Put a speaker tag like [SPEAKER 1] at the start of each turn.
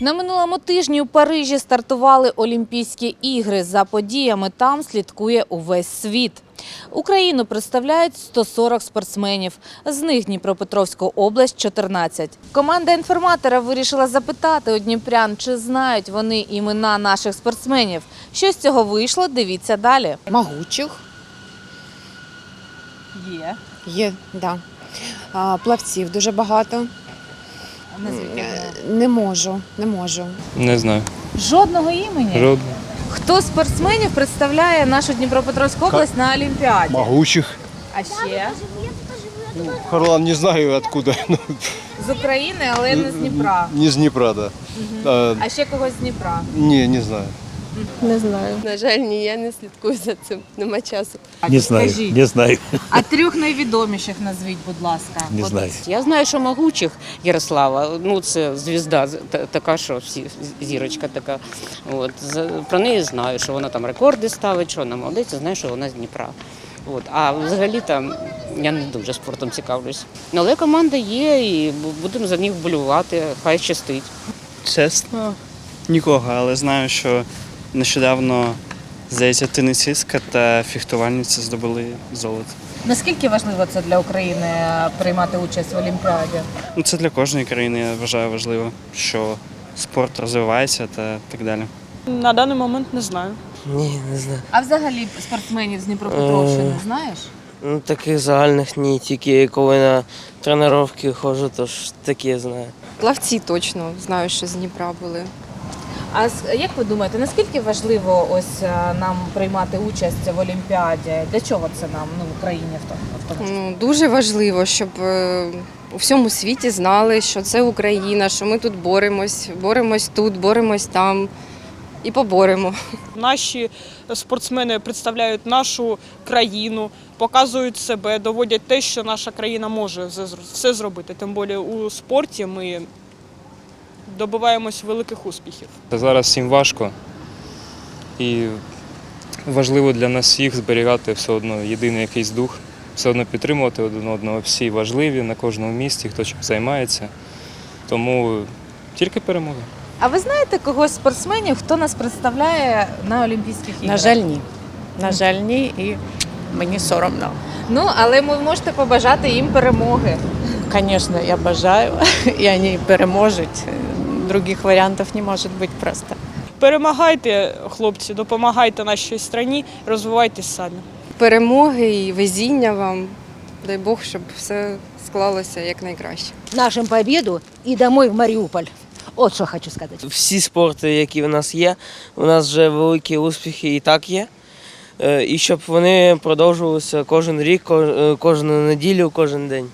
[SPEAKER 1] На минулому тижні у Парижі стартували Олімпійські ігри. За подіями там слідкує увесь світ. Україну представляють 140 спортсменів. З них Дніпропетровську область 14. Команда інформатора вирішила запитати у дніпрян, чи знають вони імена наших спортсменів. Що з цього вийшло? Дивіться далі.
[SPEAKER 2] Могучих
[SPEAKER 1] Є.
[SPEAKER 2] є, да. Плавців дуже багато. Е, Не можу, не можу.
[SPEAKER 3] Не знаю.
[SPEAKER 1] Жодного імені.
[SPEAKER 3] Жодного.
[SPEAKER 1] Хто з спортсменів представляє нашу Дніпропетровську область на Олімпіаді?
[SPEAKER 4] Могучих.
[SPEAKER 1] А ще
[SPEAKER 4] Харлан не знаю откуда. ну,
[SPEAKER 1] з України, але не з Дніпра.
[SPEAKER 4] Не з Дніпра, да. А,
[SPEAKER 1] А ще когось з Дніпра.
[SPEAKER 4] ні, не знаю.
[SPEAKER 5] Не знаю.
[SPEAKER 6] На жаль, ні, я не слідкую за цим, нема часу.
[SPEAKER 7] Не знаю,
[SPEAKER 1] Скажіть.
[SPEAKER 7] не знаю,
[SPEAKER 1] А трьох найвідоміших назвіть, будь ласка.
[SPEAKER 7] не
[SPEAKER 1] От
[SPEAKER 7] знаю.
[SPEAKER 8] Я знаю, що могучих Ярослава, ну це звізда та- така, що всі зірочка така. От з- про неї знаю, що вона там рекорди ставить, що вона молодець, знаю, що вона з Дніпра. От а взагалі там я не дуже спортом цікавлюсь. Але команда є, і бу- будемо за них вболювати. Хай щастить.
[SPEAKER 9] Чесно, нікого, але знаю, що нещодавно, здається, тенісистка та фехтувальниця здобули золото.
[SPEAKER 1] Наскільки важливо це для України приймати участь в Олімпіаді?
[SPEAKER 9] Ну, це для кожної країни, я вважаю, важливо, що спорт розвивається та так далі.
[SPEAKER 5] На даний момент не знаю.
[SPEAKER 10] Ні, не знаю.
[SPEAKER 1] А взагалі спортсменів з Дніпропетровщини
[SPEAKER 10] Е.
[SPEAKER 1] знаєш?
[SPEAKER 10] Ну, таких загальних ні, тільки коли на тренування ходжу, то ж такі знаю.
[SPEAKER 6] Плавці точно знаю, що з Дніпра були.
[SPEAKER 1] А с- як ви думаєте, наскільки важливо ось е, нам приймати участь в Олімпіаді? Для чого це нам ну, в Україні в тому? В тому числі?
[SPEAKER 6] Ну, дуже важливо, щоб е, у всьому світі знали, що це Україна, що ми тут боремось, боремось тут, боремось там і поборемо.
[SPEAKER 5] Наші спортсмени представляють нашу країну, показують себе, доводять те, що наша країна може все все зробити. Тим більше у спорті ми добиваємось великих успіхів.
[SPEAKER 3] Зараз всім важко. І важливо для нас всіх зберігати все одно єдиний якийсь дух, все одно підтримувати один одного. Всі важливі на кожному місці, хто чим займається. Тому тільки перемога.
[SPEAKER 1] А ви знаєте когось спортсменів, хто нас представляє на Олімпійських іграх?
[SPEAKER 11] На жаль, ні. На жаль, ні, і мені соромно.
[SPEAKER 1] Ну, але ви можете побажати їм перемоги.
[SPEAKER 11] Звісно, я бажаю, і вони переможуть. Других варіантів не може бути просто.
[SPEAKER 5] Перемагайте, хлопці, допомагайте нашій країні, розвивайтесь самі.
[SPEAKER 6] Перемоги і везіння вам. Дай Бог, щоб все склалося якнайкраще.
[SPEAKER 12] нашим победу и домой в Мариуполь. От що хочу сказати.
[SPEAKER 10] Всі спорти, які в нас є, у нас вже великі успіхи і так є. Е, І щоб вони продовжувалися кожен рік, е, кожну неділю, кожен день.